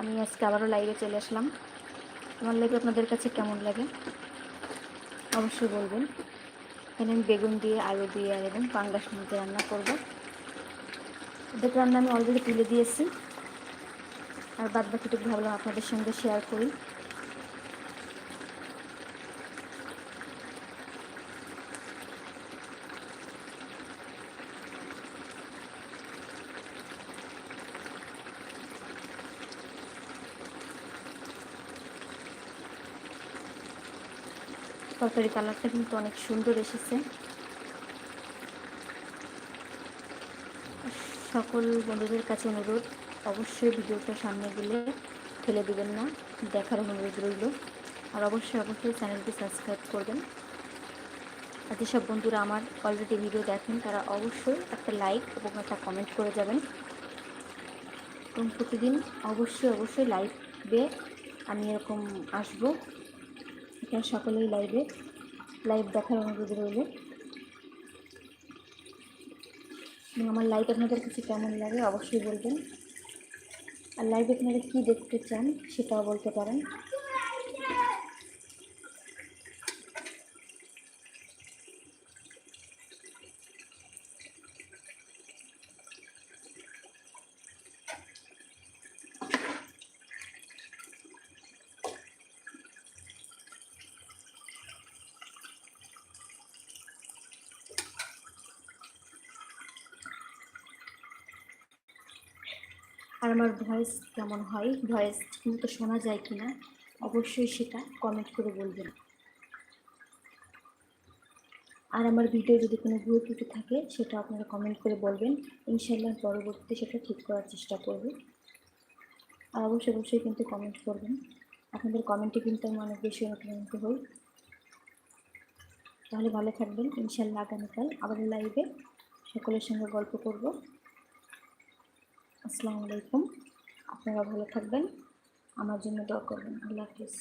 আমি আজকে আবারও লাইভে চলে আসলাম। আমার লাইভ আপনাদের কাছে কেমন লাগে? অবশ্যই বলবেন। এখানে আমি বেগুন দিয়ে, আলু দিয়ে আর এবং পাঙ্গাস মধ্যে রান্না করব। ওদের রান্না আমি অলরেডি তুলে দিয়েছি। আর বাদ বাকিটুকু ভাবলাম আপনাদের সঙ্গে শেয়ার করি। তরকারি কালারটা কিন্তু অনেক সুন্দর এসেছে। সকল বন্ধুদের কাছে অনুরোধ, অবশ্যই ভিডিওটা সামনে গেলে ফেলে দেবেন না, দেখার অনুরোধ রইল। আর অবশ্যই অবশ্যই চ্যানেলটি সাবস্ক্রাইব করবেন। আর যেসব বন্ধুরা আমার অলরেডি ভিডিও দেখেন, তারা অবশ্যই একটা লাইক এবং একটা কমেন্ট করে যাবেন। এবং প্রতিদিন অবশ্যই অবশ্যই লাইক লাইভে আমি এরকম আসব। এখানে সকলেই লাইভে লাইভ দেখার অনুরোধ রইল। এবং আমার লাইভ আপনাদের কাছে কেমন লাগে অবশ্যই বলবেন। আর লাইভে আপনারা কী দেখতে চান সেটাও বলতে পারেন। আর আমার ভয়েস কেমন হয়? ভয়েস ঠিকমতো শোনা যায় কি না অবশ্যই সেটা কমেন্ট করে বলবেন। আর আমার ভিডিও যদি কোনো ভুল ত্রুটি থাকে, সেটা আপনারা কমেন্ট করে বলবেন। ইনশাল্লাহ পরবর্তীতে সেটা ঠিক করার চেষ্টা করব। আর অবশ্যই অবশ্যই কিন্তু কমেন্ট করবেন। আপনাদের কমেন্টে কিন্তু আমি অনেক বেশি অনুপ্রাণিত হই। তাহলে ভালো থাকবেন। ইনশাল্লাহ আগামীকাল আবার লাইভে সকলের সঙ্গে গল্প করব। আসসালামু আলাইকুম। আপনারা ভালো থাকবেন। আমার জন্য দোয়া করবেন। আল্লাহ হাফিজ।